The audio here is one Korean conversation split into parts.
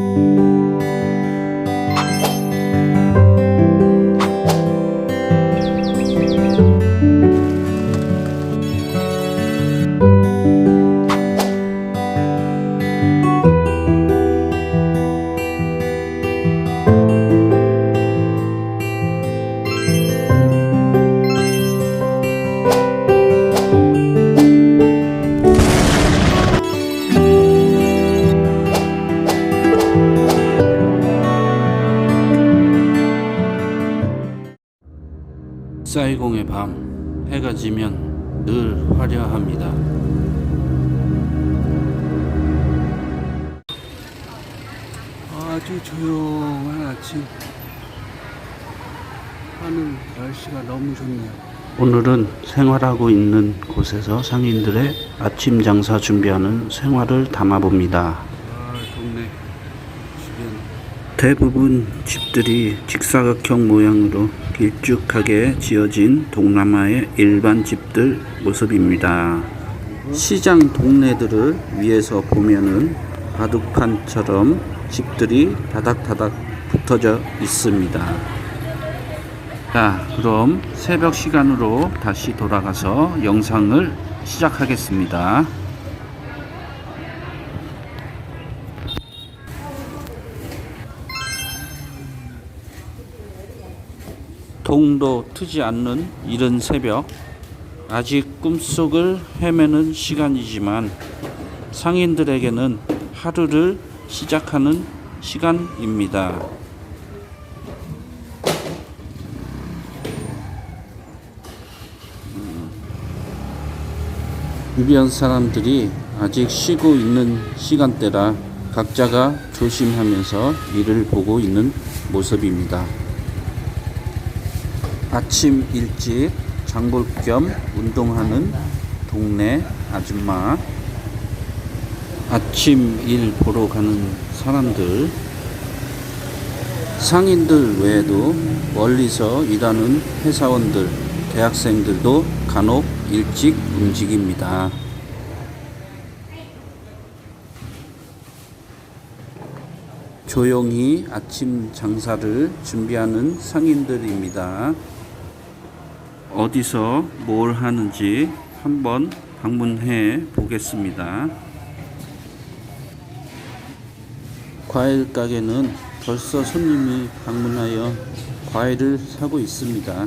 Música 사이공의 밤 해가 지면 늘 화려합니다. 아주 조용한 아침. 하늘 날씨가 너무 좋네요. 오늘은 생활하고 있는 곳에서 상인들의 아침 장사 준비하는 생활을 담아봅니다. 대부분 집들이 직사각형 모양으로 길쭉하게 지어진 동남아의 일반 집들 모습입니다. 시장 동네들을 위에서 보면은 바둑판처럼 집들이 다닥다닥 붙어져 있습니다. 자, 그럼 새벽 시간으로 다시 돌아가서 영상을 시작하겠습니다. 동도 트지 않는 이른 새벽 아직 꿈속을 헤매는 시간이지만 상인들에게는 하루를 시작하는 시간입니다. 음. 주변 사람들이 아직 쉬고 있는 시간대라 각자가 조심하면서 일을 보고 있는 모습입니다. 아침 일찍 장볼 겸 운동하는 동네 아줌마 아침 일 보러 가는 사람들 상인들 외에도 멀리서 일하는 회사원들 대학생들도 간혹 일찍 움직입니다. 조용히 아침 장사를 준비하는 상인들입니다. 어디서 뭘 하는지 한번 방문해 보겠습니다. 과일 가게는 벌써 손님이 방문하여 과일을 사고 있습니다.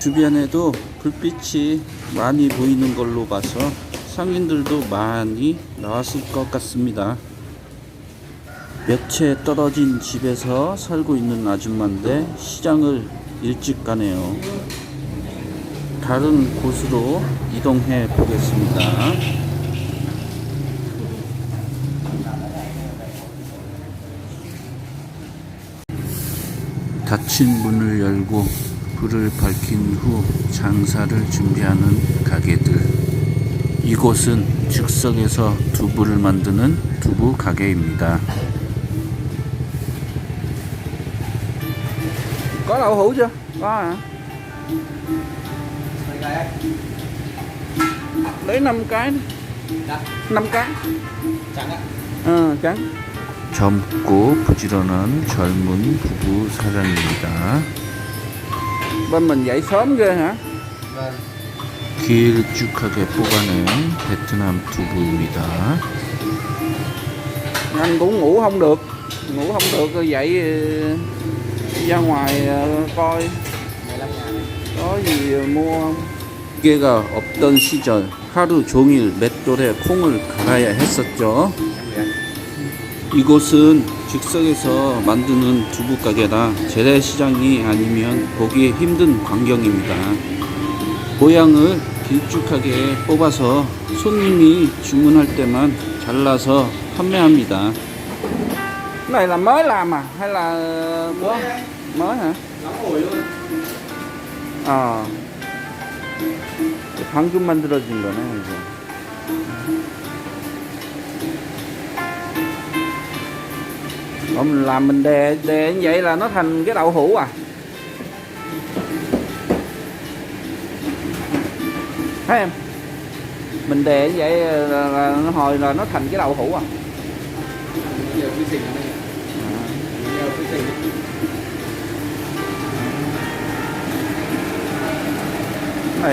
주변에도 불빛이 많이 보이는 걸로 봐서 상인들도 많이 나왔을 것 같습니다. 몇 채 떨어진 집에서 살고 있는 아줌마인데 시장을 일찍 가네요. 다른 곳으로 이동해 보겠습니다. 닫힌 문을 열고 불을 밝힌 후 장사를 준비하는 가게들. 이곳은 즉석에서 두부를 만드는 두부 가게입니다. có đậu hũ chưa lấy 5 cái đi. năm cái ờ trắng 젊고 부지런한 젊은 부부 사장입니다. bên mình dậy sớm ghê hả 길쭉하게 뽑아낸 베트남 두부입니다. anh cũng ngủ không được ngủ không được rồi dậy ờ, ra ngoài ờ, coi có gì mua không 기계가 없던 시절 하루 종일 맷돌에 콩을 갈아야 했었죠. 이곳은 즉석에서 만드는 두부 가게라 재래시장이 아니면 보기 힘든 광경입니다. 모양을 길쭉하게 뽑아서 손님이 주문할 때만 잘라서 판매합니다. này là mới ờ 방금 만들어진 거네 이거 Rồi mình làm mình đè đè như vậy là nó thành cái đậu hũ à thấy em mình đè như vậy là, là nó hồi là nó thành cái đậu hũ à quy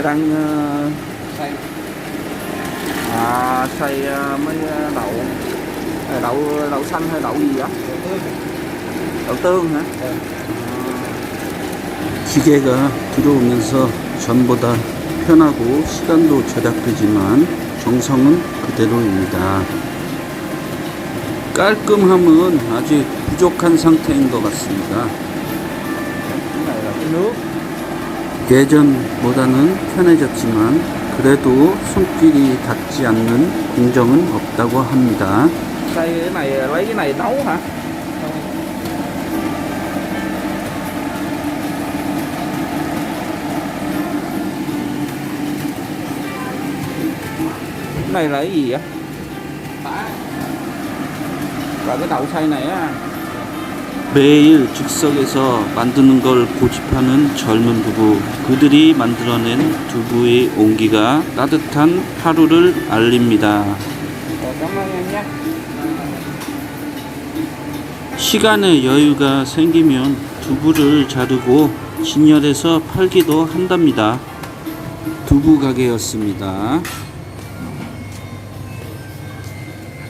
Đang xay à, xay mấy đậu đậu đậu xanh hay đậu gì tương đậu tương hả 네. 기계가 들어오면서 전보다 편하고 시간도 절약되지만 정성은 그대로입니다. 깔끔함은 아직 부족한 상태인 것 같습니다. cái này là cái nước 예전보다는 편해졌지만 그래도 손길이 닿지 않는 공정은 없다고 합니다. cái này là cái gì bã là cái đậu xay này á 매일 즉석에서 만드는 걸 고집하는 젊은 부부. 그들이 만들어낸 두부의 온기가 따뜻한 하루를 알립니다. 시간에 여유가 생기면 두부를 자르고 진열해서 팔기도 한답니다. 두부 가게였습니다.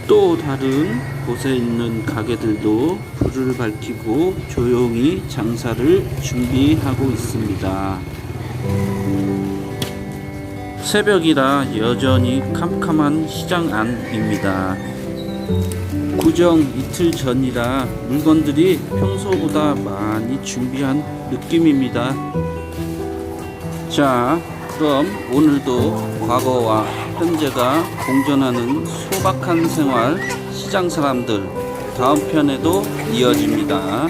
또 다른 곳에 있는 가게들도 불을 밝히고 조용히 장사를 준비하고 있습니다. 새벽이라 여전히 캄캄한 시장 안입니다. 구정 이틀 전이라 물건들이 평소보다 많이 준비한 느낌입니다. 자, 그럼 오늘도 과거와 현재가 공존하는 소박한 생활 시장 사람들 다음 편에도 이어집니다.